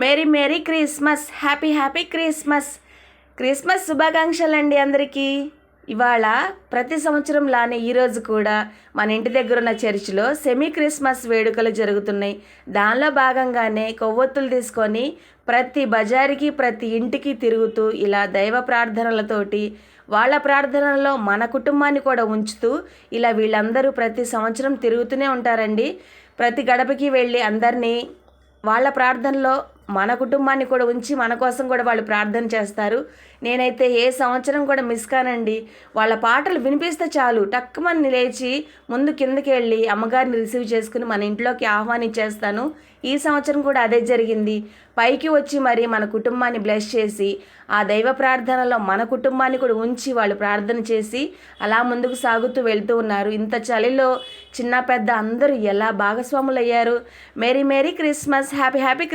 Merry merry Christmas happy happy Christmas. Christmas శుభాకాంక్షలండి అందరికీ. ఇవాళ ప్రతి సంవత్సరం లానే ఈరోజు కూడా మన ఇంటి దగ్గర ఉన్న చర్చిలో సెమీ క్రిస్మస్ వేడుకలు జరుగుతున్నాయి. దానిలో భాగంగానే కొవ్వొత్తులు తీసుకొని ప్రతి బజారికి ప్రతి ఇంటికి తిరుగుతూ ఇలా దైవ ప్రార్థనలతోటి వాళ్ళ ప్రార్థనల్లో మన కుటుంబాన్ని కూడా ఉంచుతూ ఇలా వీళ్ళందరూ ప్రతి సంవత్సరం తిరుగుతూనే ఉంటారండి. ప్రతి గడపకి వెళ్ళి అందరినీ వాళ్ళ ప్రార్థనలో మన కుటుంబాన్ని కూడా ఉంచి మన కోసం కూడా వాళ్ళు ప్రార్థన చేస్తారు. నేనైతే ఏ సంవత్సరం కూడా మిస్ కానండి. వాళ్ళ పాటలు వినిపిస్తే చాలు. టక్కుమని లేచి ముందు కిందకి వెళ్ళి అమ్మగారిని రిసీవ్ చేసుకుని మన ఇంట్లోకి ఆహ్వానించేస్తాను. ఈ సంవత్సరం కూడా అదే జరిగింది. పైకి వచ్చి మరి మన కుటుంబాన్ని బ్లెస్ చేసి ఆ దైవ ప్రార్థనలో మన కుటుంబాన్ని కూడా ఉంచి వాళ్ళు ప్రార్థన చేసి అలా ముందుకు సాగుతూ వెళ్తూ ఉన్నారు. ఇంత చలిలో చిన్న పెద్ద అందరూ ఎలా భాగస్వాములు అయ్యారు merry merry Christmas. Happy happy